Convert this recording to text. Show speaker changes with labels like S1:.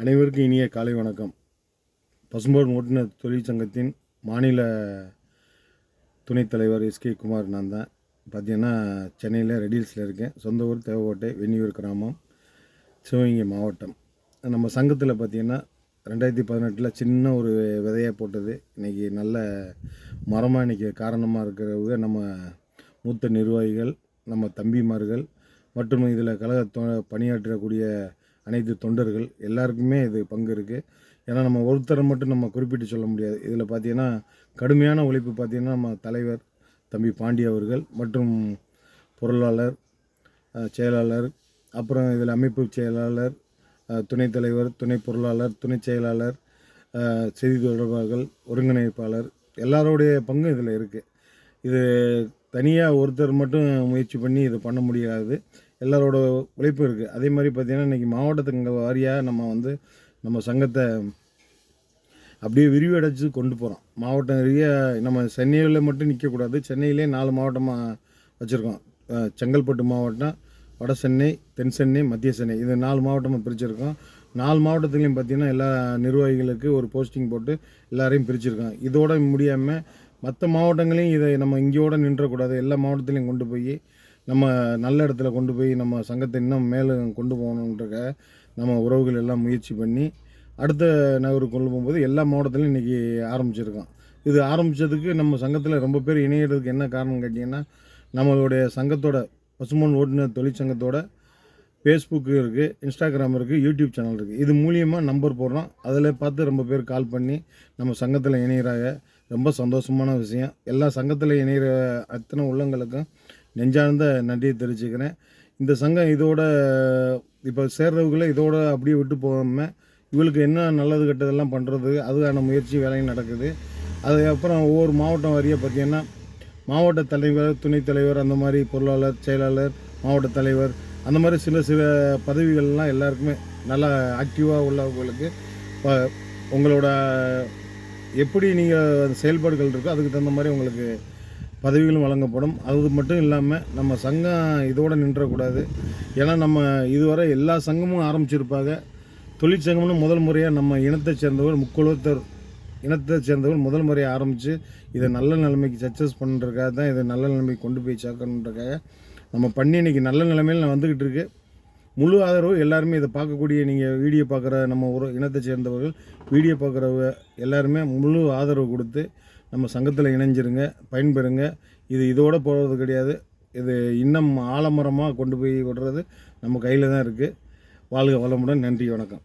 S1: அனைவருக்கும் இனிய காலை வணக்கம். பசும்போர் ஓட்டுநர் தொழிற்சங்கத்தின் மாநில துணைத் தலைவர் எஸ்கே குமார் நான் தான். பார்த்தீங்கன்னா சென்னையில் ரெடில்ஸில் இருக்கேன். சொந்த ஊர் தேவக்கோட்டை வெண்ணியூர் கிராமம் சிவகங்கை மாவட்டம். நம்ம சங்கத்தில் பார்த்தீங்கன்னா ரெண்டாயிரத்தி பதினெட்டில் சின்ன ஒரு விதையை போட்டது. இன்றைக்கி நல்ல மரமாக இன்றைக்கி காரணமாக இருக்கிறவங்க நம்ம மூத்த நிர்வாகிகள் நம்ம தம்பிமார்கள் மற்றும் இதில் கழக பணியாற்றக்கூடிய அனைத்து தொண்டர்கள் எல்லாருக்குமே இது பங்கு இருக்குது ஏன்னா நம்ம ஒருத்தரை மட்டும் நம்ம குறிப்பிட்டு சொல்ல முடியாது. இதில் பார்த்தீங்கன்னா கடுமையான உழைப்பு பார்த்தீங்கன்னா நம்ம தலைவர் தம்பி பாண்டி அவர்கள் மற்றும் பொருளாளர் செயலாளர் அப்புறம் இதில் அமைப்பு செயலாளர் துணைத் தலைவர் துணை பொருளாளர் துணை செயலாளர் செய்தி தொடர்பாளர்கள் ஒருங்கிணைப்பாளர் எல்லாருடைய பங்கும் இதில் இருக்குது இது தனியாக ஒருத்தர் மட்டும் முயற்சி பண்ணி இது பண்ண முடியாது. எல்லாரோட உழைப்பு இருக்குது அதே மாதிரி பார்த்திங்கன்னா இன்றைக்கி மாவட்டத்துக்கு வாரியாக நம்ம வந்து நம்ம சங்கத்தை அப்படியே விரிவடைச்சு கொண்டு போகிறோம் மாவட்டம் நிறைய நம்ம சென்னையில் மட்டும் நிற்கக்கூடாது சென்னையிலே நாலு மாவட்டமாக வச்சுருக்கோம். செங்கல்பட்டு மாவட்டம் வட சென்னை தென் சென்னை மத்திய சென்னை. இது நாலு மாவட்டமாக பிரிச்சுருக்கோம். நாலு மாவட்டத்துலேயும் பார்த்திங்கன்னா எல்லா நிர்வாகிகளுக்கு ஒரு போஸ்டிங் போட்டு எல்லாரையும் பிரிச்சுருக்கோம். இதோட முடியாமல் மற்ற மாவட்டங்களையும் இதை நம்ம இங்கேயோடு நின்றக்கூடாது. எல்லா மாவட்டத்திலையும் கொண்டு போய் நம்ம நல்ல இடத்துல கொண்டு போய் நம்ம சங்கத்தை இன்னும் மேலே கொண்டு போகணுன்றக்க நம்ம உறவுகள் எல்லாம் முயற்சி பண்ணி அடுத்த நகருக்கு கொண்டு போகும்போது எல்லா மாவட்டத்திலையும் இன்றைக்கி ஆரம்பிச்சிருக்கோம். இது ஆரம்பித்ததுக்கு நம்ம சங்கத்தில் ரொம்ப பேர் இணையிறதுக்கு என்ன காரணம் கேட்டிங்கன்னா நம்மளுடைய சங்கத்தோட பசுமன் ஓட்டுநர் தொழிற்சங்கத்தோட ஃபேஸ்புக்கு இருக்குது இன்ஸ்டாகிராம் இருக்குது யூடியூப் சேனல் இருக்குது இது மூலியமாக நம்பர் போடுறோம். அதில் பார்த்து ரொம்ப பேர் கால் பண்ணி நம்ம சங்கத்தில் இணைகிறாங்க ரொம்ப சந்தோஷமான விஷயம். எல்லா சங்கத்தில் இணைகிற அத்தனை உள்ளங்களுக்கும் நெஞ்சார்ந்த நன்றியை தெரிவிச்சுக்கிறேன். இந்த சங்கம் இதோட இப்போ சேர்றவங்கள இதோட அப்படியே விட்டு போகாமல் இவளுக்கு என்ன நல்லது கெட்டதெல்லாம் பண்ணுறது அதுக்கான முயற்சி வேலையும் நடக்குது. அதுக்கப்புறம் ஒவ்வொரு மாவட்டம் வாரியாக பார்த்திங்கன்னா மாவட்ட தலைவர் துணைத் தலைவர் அந்த மாதிரி பொருளாளர் செயலாளர் மாவட்ட தலைவர் அந்த மாதிரி சில சில பதவிகள்லாம் எல்லாருக்குமே நல்லா ஆக்டிவாக உள்ளவங்களுக்கு இப்போ உங்களோட எப்படி நீங்கள் செயல்பாடுகள் இருக்கோ அதுக்கு தகுந்த மாதிரி உங்களுக்கு பதவிகளும் வழங்கப்படும். அது மட்டும் இல்லாமல் நம்ம சங்கம் இதோடு நின்றக்கூடாது. ஏன்னா நம்ம இதுவரை எல்லா சங்கமும் ஆரம்பிச்சிருப்பாங்க. தொழிற்சங்கம்னு முதல் முறையாக நம்ம இனத்தை சேர்ந்தவர் முக்குழுத்தர் இனத்தை சேர்ந்தவர் முதல் முறையாக ஆரம்பித்து இதை நல்ல நிலைமைக்கு சக்ஸஸ் பண்ணுறதுக்காக தான் இதை நல்ல நிலைமைக்கு கொண்டு போய் சேர்க்கணுன்றக்காக நம்ம பண்ணி இன்றைக்கி நல்ல நிலைமையில் நான் வந்துக்கிட்டு இருக்கு. முழு ஆதரவு எல்லாருமே இதை பார்க்கக்கூடிய நீங்கள் வீடியோ பார்க்குற நம்ம ஒரு இனத்தை சேர்ந்தவர்கள் வீடியோ பார்க்குறவங்க எல்லாருமே முழு ஆதரவு கொடுத்து நம்ம சங்கத்தில் இணைஞ்சிருங்க பயன்பெறுங்க. இது இதோட போகிறது கிடையாது. இது இன்னும் ஆலமரமாக கொண்டு போய் விடுறது நம்ம கையில் தான் இருக்குது வாழ்க வளமுடன். நன்றி வணக்கம்.